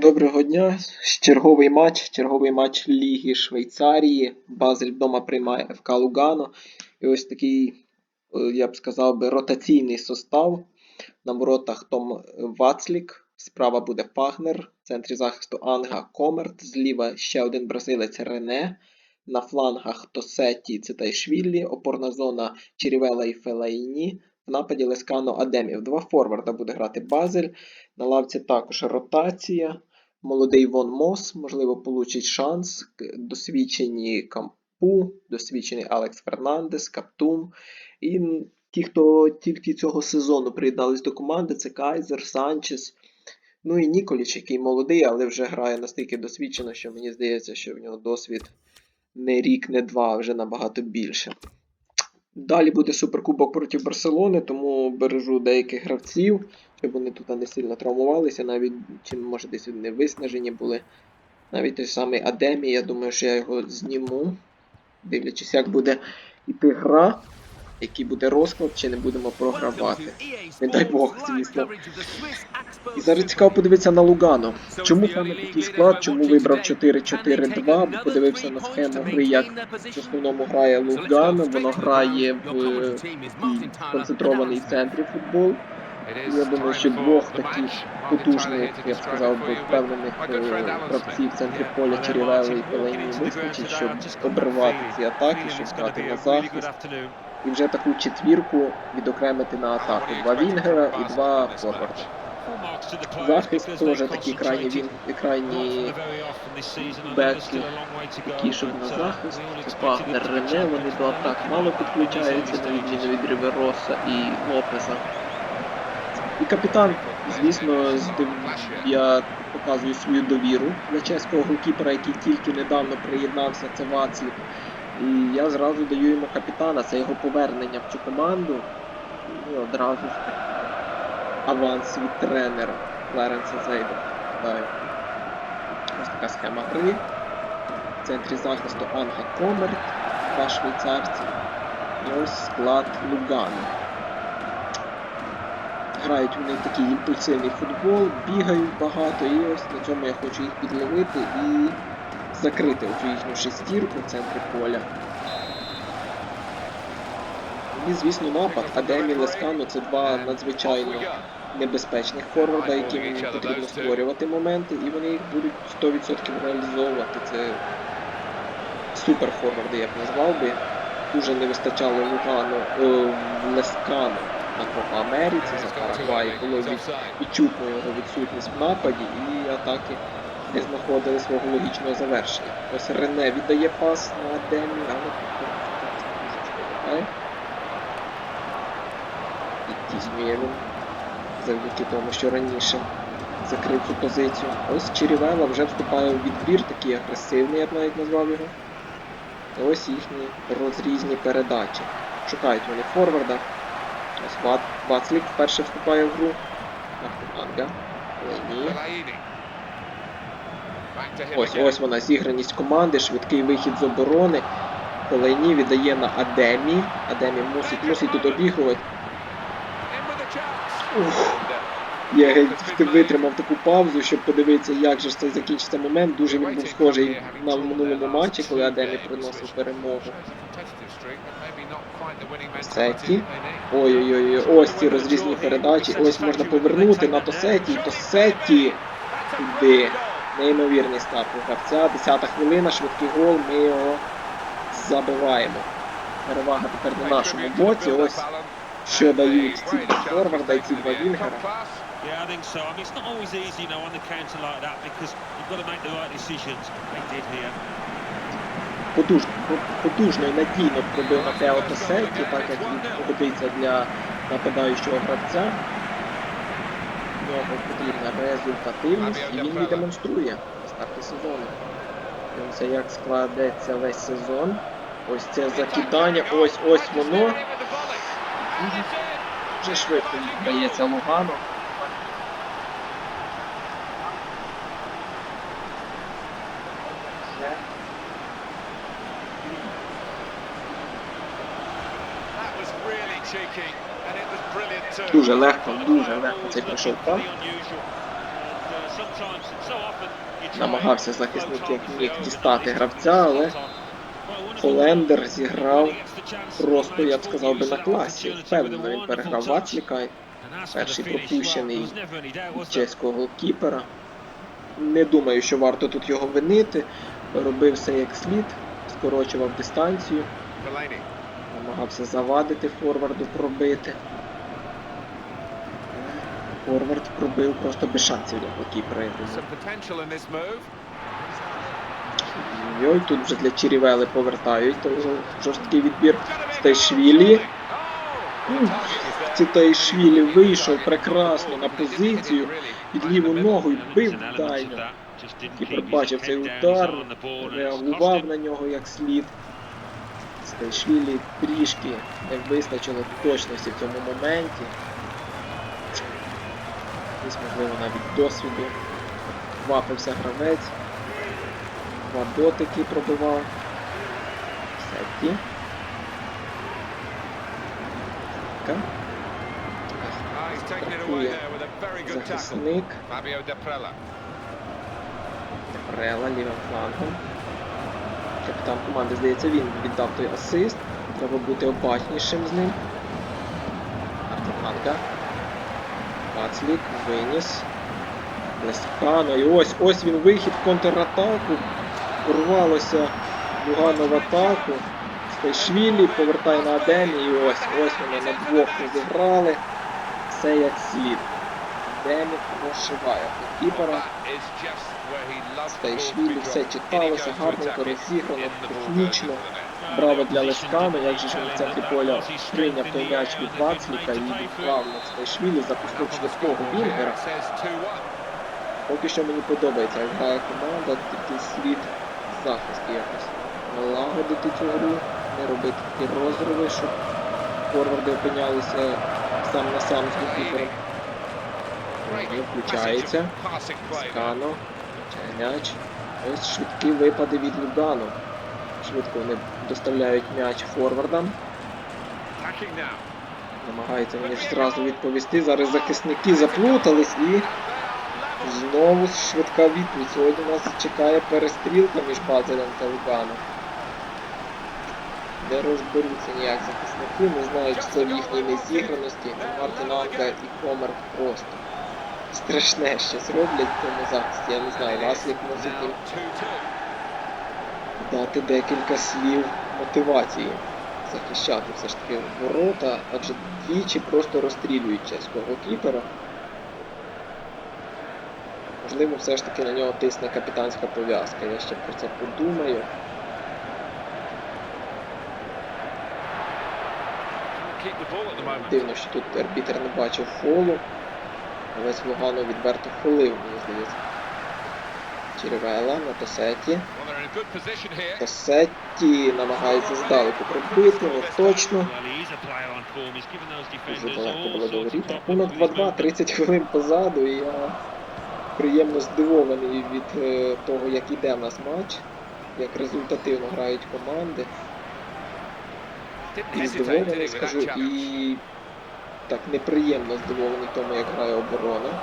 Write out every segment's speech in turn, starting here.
Доброго дня. Черговий матч, черговий матч Ліги Швейцарії. Базель вдома приймає ФК Лугано. І ось такий, е, я б сказав би, ротаційний состав. На воротах Том Вацлік, справа буде Фагнер, в центрі захисту Анга Комерт, зліва ще один бразилець Рене. На флангах Тосеті Цитайшвілі, опорна зона Черівела і Фелайні. В нападі Лескано Адемів. Два форварда буде грати Базель. На лавці також ротація. Молодий Вон Мос, можливо, получить шанс. Досвідчені Кампу, досвідчений Алекс Фернандес, Каптум. І ті, хто тільки цього сезону приєднались до команди, це Кайзер, Санчес. Ну і Ніколіч, який молодий, але вже грає настільки досвідчено, що мені здається, що в нього досвід не рік, не два, а вже набагато більше. Далі буде суперкубок проти Барселони, тому бережу деяких гравців, щоб вони тут не сильно травмувалися, навіть чи може десь не виснажені були. Навіть той самий Адемі, я думаю, що я його зніму, дивлячись, як буде іти гра, який буде розклад, чи не будемо програвати. Не дай Бог, звісно. І зараз цікаво подивитися на Лугано. Чому саме такий склад, чому вибрав 4-4-2, бо подивився на схему гри, як в основному грає Лугано, воно грає в концентрований центрі футбол. Я думаю, що двох таких потужних, я б сказав би, впевнених е, гравців в центрі поля Черівели і Пелейні вистачить, щоб обривати ці атаки, щоб грати на захист. І вже таку четвірку відокремити на атаку. Два Вінгера і два форварда. Захист теж такі крайні він крайні беки, щоб на захист. Це Пагнер Рене, вони до атак мало підключаються, на відміну від Ривероса і Лопеса. І капітан, звісно, здив... я показую свою довіру для чеського голкіпера, який тільки недавно приєднався, це Вацлік. І я зразу даю йому капітана, це його повернення в цю команду. І одразу ж аванс від тренера Клеренса Зейда. Даю. Ось така схема гри. В центрі захисту Анга Комерт, два швейцарці. І ось склад Лугано. Грають вони такий імпульсивний футбол, бігають багато, і ось на цьому я хочу їх підловити і закрити їхню шестірку в центрі поля. І, звісно, напад. Адемі Лескано це два надзвичайно небезпечних форварда, яким потрібно створювати моменти, і вони їх будуть 100% реалізовувати. Це супер форварди, я б назвав би. Дуже не вистачало Лугану о, Лескану на Копа Америці за Парагвай. Було відчутно його відсутність в нападі і атаки не знаходили свого логічного завершення. Ось Рене віддає пас на Демі, але і тіснює він завдяки тому, що раніше закрив цю позицію. Ось Черівела вже вступає в відбір, такий агресивний, я б навіть назвав його. Ось їхні розрізні передачі. Шукають вони форварда. Ось Вацлік вперше вступає в гру. Анга. Ні. Ось ось вона зіграність команди, швидкий вихід з оборони. Колейні віддає на Адемі. Адемі мусить, мусить тут обігрувати. Ух. Я геть витримав таку паузу, щоб подивитися, як же це закінчиться момент. Дуже він був схожий на минулому матчі, коли Адемі приносив перемогу. Сеті. Ой-ой-ой, ось ці розрізні передачі. Ось можна повернути на Тосеті. Тосеті. Туди. Неймовірний старт у гравця. Десята хвилина, швидкий гол, ми його забиваємо. Перевага тепер на нашому боці. Ось що дають ці два форварда і ці два вінгера. Yeah, I think so. I mean, it's not always easy, you know, on the counter like that because you've got to make the right decisions. They did here. Потужно, потужно і надійно пробив Матео Тосеті, так як він годиться для нападаючого гравця. Нього потрібна результативність і він її демонструє на старті сезону. Дивимося, як складеться весь сезон. Ось це закидання, ось ось воно. Дуже швидко віддається Лугану. Дуже легко, дуже легко цей пройшов try Намагався захисник як міг дістати гравця, але Холендер зіграв просто, я б сказав би, на класі. Впевнено, він переграв. Вацліка, перший пропущений чеського голкіпера. Не думаю, що варто тут його винити. Робив все як слід, скорочував дистанцію, намагався завадити форварду пробити. Форвард пробив просто без шансів для голкіпера. Йой, тут вже для Чірівели повертають, жорсткий відбір Стайшвілі. Oh! Тітайшвілі вийшов прекрасно на позицію під ліву ногу і бив дальньо. Кіпер бачив цей удар, реагував на нього як слід. Стайшвілі трішки не вистачило точності в цьому моменті. Десь, можливо, навіть досвіду. Квапився гравець. Два дотики пробивав. Сетті. Так. Tackle. Захисник. Fabio Deprella. Рела лівим флангом. Капітан команди, здається, він віддав той асист. Треба бути обачнішим з ним. Артеманга. Вацлік, виніс. Лескано. І ось ось він вихід в контратаку. Урвалося Лугано в атаку. Стайшвілі повертає на Адемі і ось ось вони на двох розіграли. Все як слід. Адемі прошиває кіпера. Стайшвілі все читалося, гарненько розіграно, технічно. Браво для Лескана, як же ж він в центрі поля прийняв той м'яч від Вацліка і відклав на Стайшвілі, запустив швидкого Вінгера. It says 2-1. Поки що мені подобається, як грає команда, такий слід захист якось. Налагодити цю гру, не робити такі розриви, щоб форварди опинялися сам на сам з. Great Він включається. Скано. М'яч. Ось швидкі випади від Лугану. Швидко вони доставляють м'яч форвардам. Намагаються вони ж зразу відповісти. Зараз захисники заплутались і знову швидка відповідь. Сьогодні нас чекає перестрілка між Базелем та Луганом. Не розберуться ніяк захисники, не знають, що в їхній незіграності. Мартін Анка і Комер просто страшне щось роблять в цьому захисті. Я не знаю, мусить Now їм 2-2. Дати декілька слів мотивації захищати все ж таки ворота, адже двічі просто розстрілюють чеського кіпера. Можливо, все ж таки на нього тисне капітанська пов'язка. Я ще про це подумаю. Дивно, що тут арбітер не бачив фолу. Весь Лугано відверто фолив, мені здається. Черевела на Тосеті. Тосеті намагається здалеку пробити, не точно. Дуже далеко було до воріт. Рахунок 2-2, 30 хвилин позаду, і я приємно здивований від е, того, як іде в нас матч, як результативно грають команди. І здивований, скажу, і так неприємно здивований тому, як грає оборона.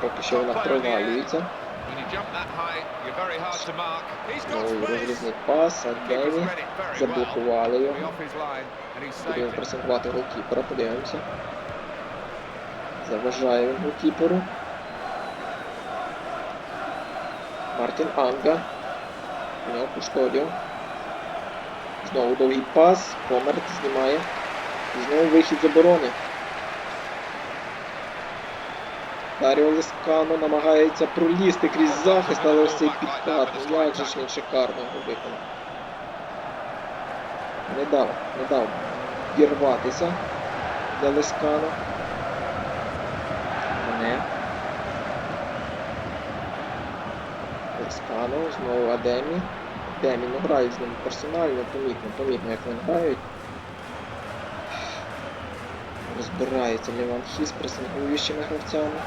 Поки що вона провалюється. When you jump that high, you're very hard to mark. He's got Знову space. пас, Keeper's Адемі. read it very well. Заблокували його. Будемо пресингувати голкіпера, подивимося. Заважає він голкіперу. Мартін Анга. У нього Кустодіо. Знову довгий пас. Комерт знімає. Знову вихід з оборони. Даріо Лескано намагається пролізти крізь захист, але ось цей підкат. Як же ж він шикарно його виконав. Не дав, не дав вірватися для Лескано. Мене. Лескано, знову Адемі. Адемі, ну грають з ним персонально, помітно, помітно, як вони грають. Розбирається Ліван Хіс пресингуючими гравцями.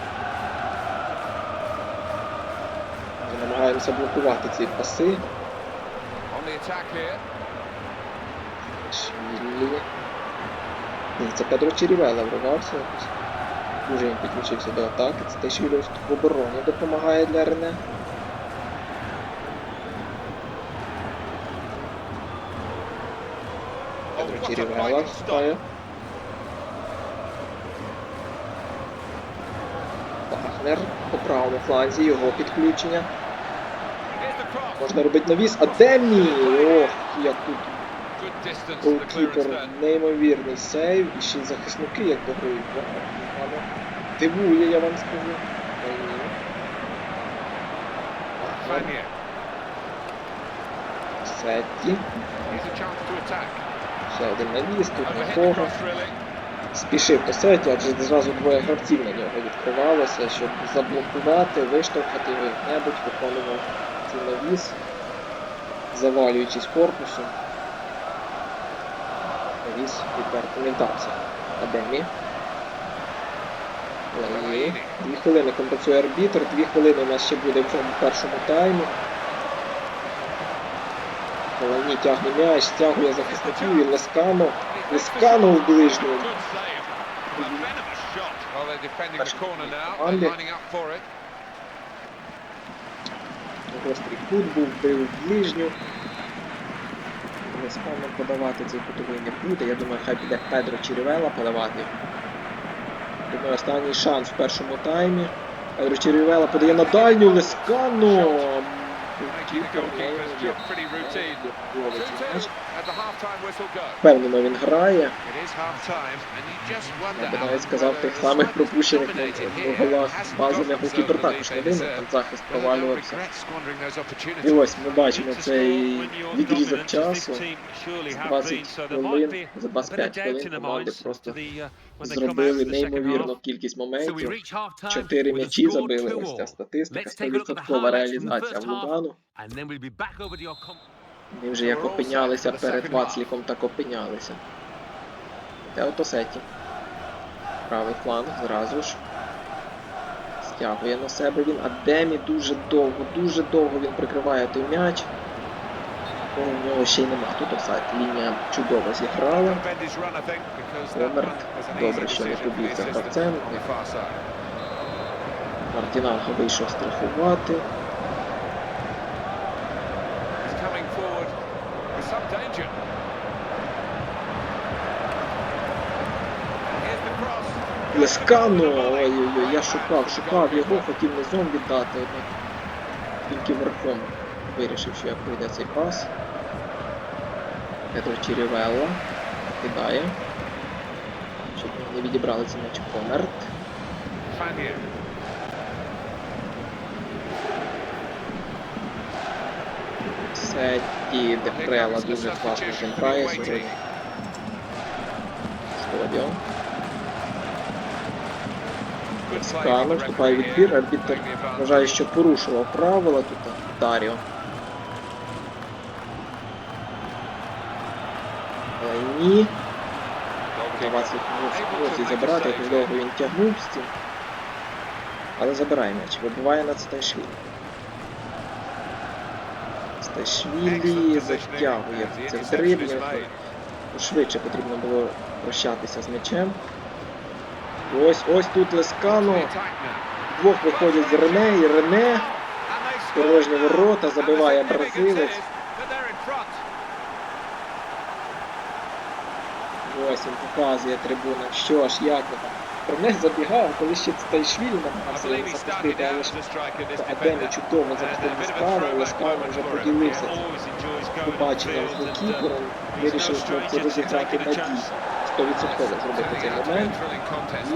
Ми намагаємося блокувати ці паси. Швілі. Ні, це Педро Черівела вривався якось. Дуже він підключився до атаки. Це те, що в обороні допомагає для Рене. Педро stop. встає. Вагнер по правому фланзі, його підключення. Можна робити навіс. А Демі! Ох, як тут голкіпер неймовірний сейв. І ще й захисники як дограють. Дивує, я вам скажу. Сетті. Ще один навіс, тут нікого. Спішив по сеті, адже зразу двоє гравців на нього відкривалося, щоб заблокувати, виштовхати його як-небудь, виконував цей навіс, завалюючись корпусом. Навіс відверто не вдався. Адемі. Дві хвилини компенсує арбітр, дві хвилини у нас ще буде в цьому першому таймі. Лені тягне м'яч, стягує захисників і Лескано. Лескано в ближньому. Гострий кут був, бив в ближню. Лескано подавати цей кутовий не буде. Я думаю, хай піде Педро Чірівела подавати. Думаю, останній шанс в першому таймі. Педро Чірівела подає на дальню Лескано. Making the goalkeeper's job pretty routine. 2-2 at the half-time whistle go. Впевнено він грає. Я би навіть сказав, тих самих пропущених в голах themselves the також не винен, там захист провалювався. І ось ми бачимо цей відрізок часу. З 20 хвилин, за 25 хвилин команди просто зробили неймовірну кількість моментів. Чотири м'ячі забили, 2-all. ось ця статистика, Let's take a look at the 100% highlights from the реалізація в. Лугану. And Ми вже як опинялися перед Вацліком, так опинялися. Теотосеті. Правий фланг зразу ж. Стягує на себе він, а Демі дуже довго, дуже довго він прикриває той м'яч. В нього ще й нема. Тут офсайд. Лінія чудово зіграла. Омерт. Добре, що не побіг за гравцем. Мартінанго вийшов страхувати. He's coming forward with some danger. And here's the cross. Лескано! Ой-ой-ой, я шукав, шукав його, хотів низом віддати, тільки верхом вирішив, що як пройде цей пас. Петро Чірівелла кидає. Щоб не відібрали цей м'яч Комерт. Fania. Сетті Дефрела дуже класно він грає сьогодні. The вступає відбір, арбітр вважає, що порушував правила тут Даріо. Але ні. Make a забирати, як недовго він тягнув цим. Але забирає м'яч, вибиває на Цитайшвілі. Excellent затягує is дриблінг. Швидше потрібно було прощатися з м'ячем. Ось ось тут Лескано. Двох виходять з Рене і Рене. Порожні ворота, забиває бразилець. Ось він показує трибунам, що ж, як ви там. Рене забігав, коли ще Цитайшвілі I намагався запустити, але ж Адемі чудово запустив Лескано moment вже поділився побаченням з голкіпером, вирішив хлопці stranger розіграти надій. 100% зробити цей момент.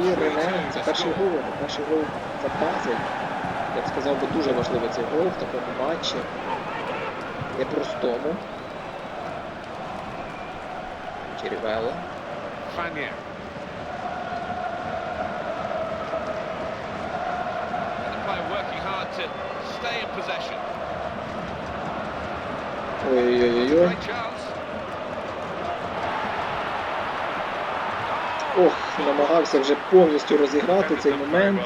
І Рене, це перший гол, перший гол за Базель. Я б сказав би дуже важливий цей гол в такому матчі. Непростому. Черевело. Fania. And the player working hard to stay in possession. Ой-ой-ой. Great chance. Ох, намагався вже повністю розіграти цей момент.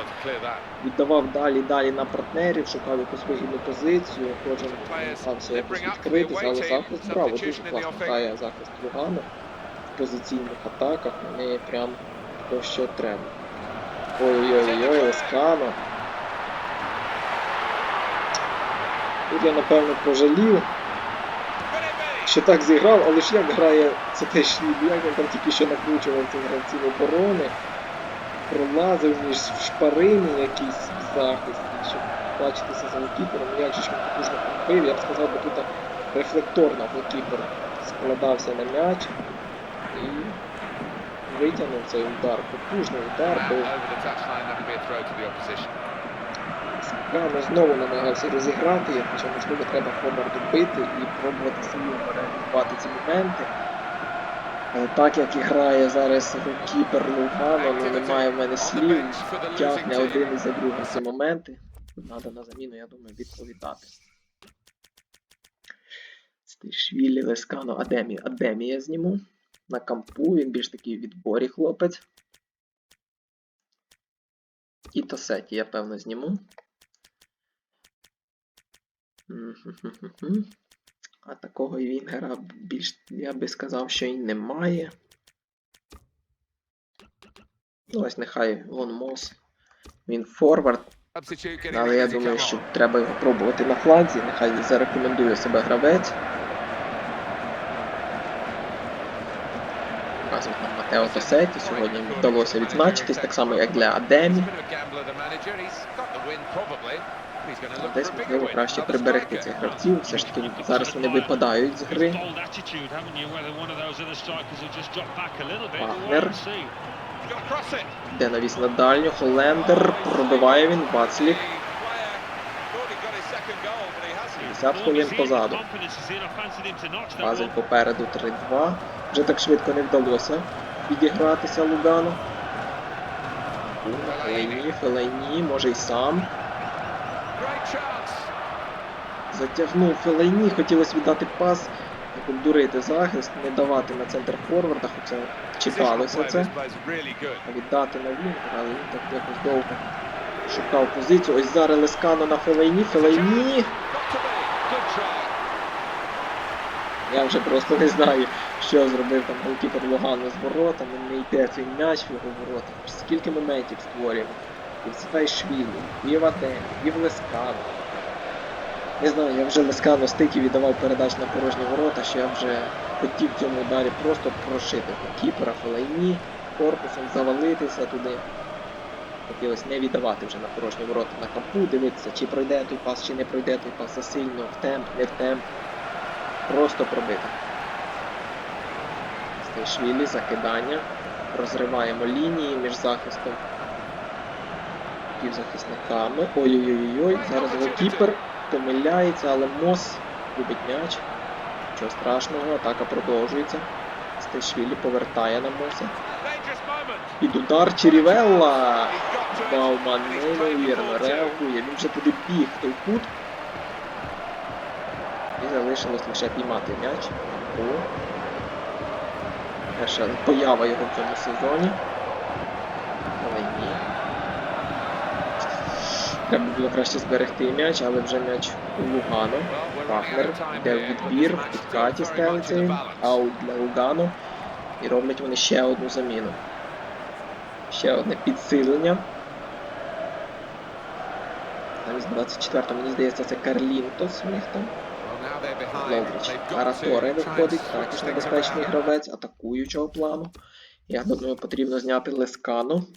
Віддавав далі далі на партнерів, шукав якусь вигідну позицію, кожен намагався якось відкритися, але захист браво, дуже класно грає захист Лугану в позиційних атаках, вони прям то, що треба. Ой-ой-ой, Лескано. Тут я напевно пожалів, що так зіграв, але ж як грає це теж як він там тільки що накручував цих гравців оборони, пролазив між шпарини якісь в захисті, щоб бачитися за голкіпером, як же ж він потужно пробив, я б сказав, бо тут рефлекторно голкіпер складався на м'яч і витягнув цей удар, потужний удар, And Скано знову намагався розіграти, хоча можливо треба Хобарду бити і пробувати своїм перегрувати ці моменти. Так як і грає зараз голкіпер Лугано, ну немає в мене слів, тягне один і за другим ці моменти. Треба на заміну, я думаю, відповідати. Стишвілі, Лескано, Адемі. Адемі я зніму. На кампу, він більш такий відборі хлопець. І Тосеті я певно зніму. А такого Вінгера більш, я би сказав, що й немає. Ну, ось нехай Лон Мос. Він форвард, але я думаю, що треба його пробувати на фланзі. Нехай зарекомендує себе гравець. Показують нам Матео Тосеті. Сьогодні вдалося відзначитись, так само як для Адемі. Десь можливо краще приберегти цих гравців. Все ж таки зараз вони випадають з гри. See. Де навіс на дальню, Холендер, пробиває він, Вацлік. 50 хвилин позаду. Базель попереду 3-2. Вже так швидко не вдалося відігратися Лугану. Фелейні, Фелейні, може й сам. Затягнув Фелейні, хотілося віддати пас, як обдурити захист, не давати на центр форварда, хоча чекалося це. Віддати на Вінгера, але він так якось довго шукав позицію. Ось зараз Лескано на Фелейні, Фелейні. Я вже просто не знаю, що зробив там голкіпер Лугану з воротами, не йде цей м'яч в його ворота. Скільки моментів створюємо. І в Цитайшвілі, і в Адем, і в Лескану. Не знаю, я вже Лескану стільки віддавав передач на порожні ворота, що я вже хотів в цьому ударі просто прошити голкіпера Фелайні, корпусом завалитися туди. Хотілося не віддавати вже на порожні ворота на капу, дивитися, чи пройде той пас, чи не пройде той пас засильно, в темп, не в темп. Просто пробити. Стейшвілі, закидання. Розриваємо лінії між захистом півзахисниками. Ой-ой-ой-ой, зараз голкіпер помиляється, але Мос любить м'яч. Нічого страшного, атака продовжується. Стейшвілі повертає на Моса. Під удар Черівелла. Бауман неймовірно реагує. Він вже туди біг той кут. І залишилось лише піймати м'яч. О. Перша поява його в цьому сезоні. Але ні. Треба було краще зберегти м'яч, але вже м'яч у Лугану. Вагнер йде в відбір, в підкаті стелиться. Аут для Лугану. І роблять вони ще одну заміну. Ще одне підсилення. Замість 24 мені здається, це Карлінтос в них там. Ловріч. Араторе виходить, також небезпечний гравець атакуючого плану. Я думаю, потрібно зняти Лескану.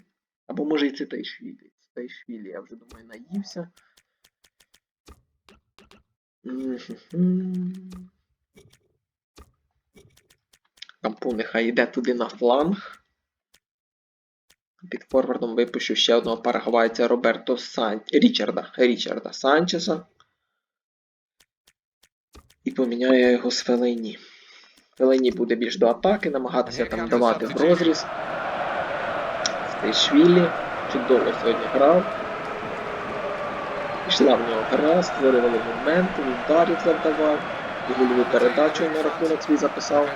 Або може і Цитайшвілі. Цитайшвілі, я вже думаю, наївся. Кампу нехай йде туди на фланг. Під форвардом випущу ще одного парагвайця Роберто Сан... Річарда. Річарда Санчеса. І поміняю його з Фелейні. Фелейні буде більш до атаки, намагатися там давати в розріз. Стейшвілі чудово сьогодні грав. Пішла в нього гра, створювали моменти, ударів завдавав, і гольову передачу на рахунок свій записав.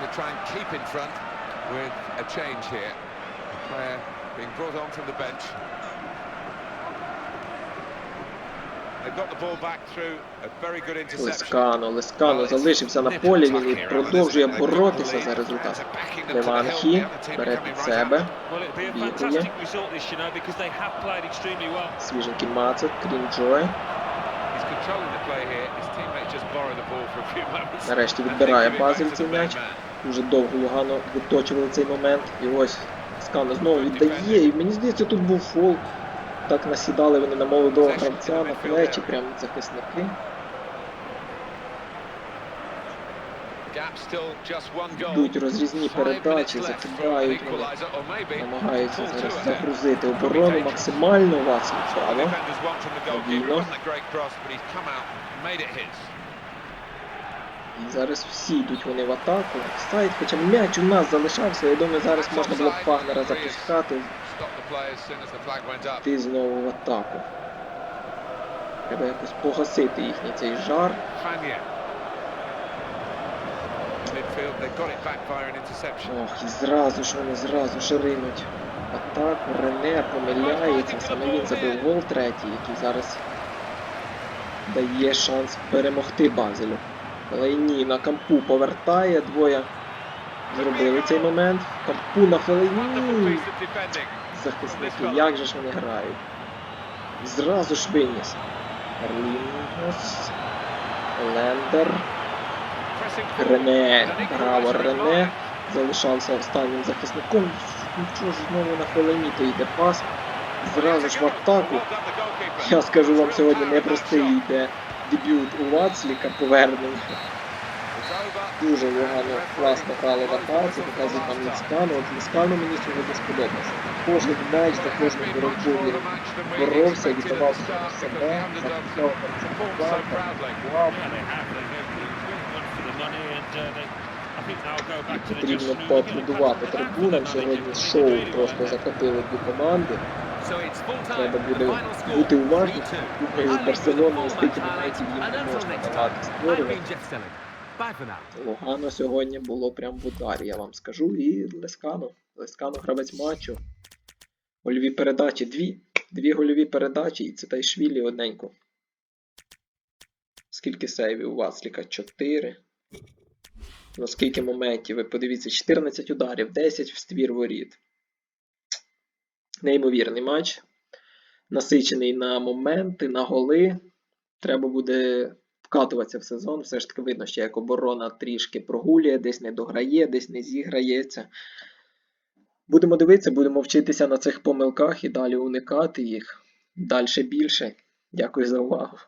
With a change here. A player being brought on from the bench. They've got the ball back through a very good interception. Лескано, Лескано залишився на полі, він і продовжує боротися за результат. Леванхі бере під себе. Бігає. Свіженький Мацет, few moments. Нарешті відбирає Базель цей м'яч. Дуже довго Лугано відточували цей момент. І ось Скано знову віддає. І мені здається, тут був фол. Так насідали вони на молодого гравця, на плечі, прямо захисники. Йдуть розрізні передачі, закидають Намагаються зараз загрузити оборону максимально. The право. І зараз всі йдуть вони в атаку. Сайт, хоча м'яч у нас залишався. Я думаю, зараз можна було б Фагнера запускати, йти знову в атаку. Треба якось погасити їхній цей жар. Ох, і зразу ж вони зразу ж ринуть атаку. Рене помиляється. Саме він забив гол третій, який зараз дає шанс перемогти Базелю. Але ні, на кампу повертає, двоє зробили цей момент. Кампу на Фелейні. Захисники, як же ж вони грають? Зразу ж виніс. Ерлінгос. Лендер. Рене. Браво, Рене. Залишався останнім захисником. Що ж знову на хвилині, то йде пас. Зразу ж в атаку. Я скажу вам сьогодні непростий йде дебют у Вацліка повернення. Дуже Лугано класно грали в атаці, показують нам Ліскану. От Ліскану мені сьогодні сподобався. Кожен м'яч за кожну боротьбу він боровся, віддавав себе, захищав uh, the Потрібно поаплодувати трибунам. Сьогодні шоу просто закатили дві команди. Треба буде бути уважним. 3-2. Купою з I leave with the Барселоною full стільки моментів їм не можна давати створювати. Лугано сьогодні було прям в ударі, я вам скажу. І Лескано. Лескано гравець матчу. Гольові передачі. Дві. Дві гольові передачі і Цитайшвілі одненько. Скільки сейвів у Вацліка? 4. Ну, скільки моментів? Ви подивіться, 14 ударів, 10 в ствір воріт. Неймовірний матч. Насичений на моменти, на голи. Треба буде вкатуватися в сезон. Все ж таки видно, що як оборона трішки прогулює, десь не дограє, десь не зіграється. Будемо дивитися, будемо вчитися на цих помилках і далі уникати їх. Далі більше. Дякую за увагу.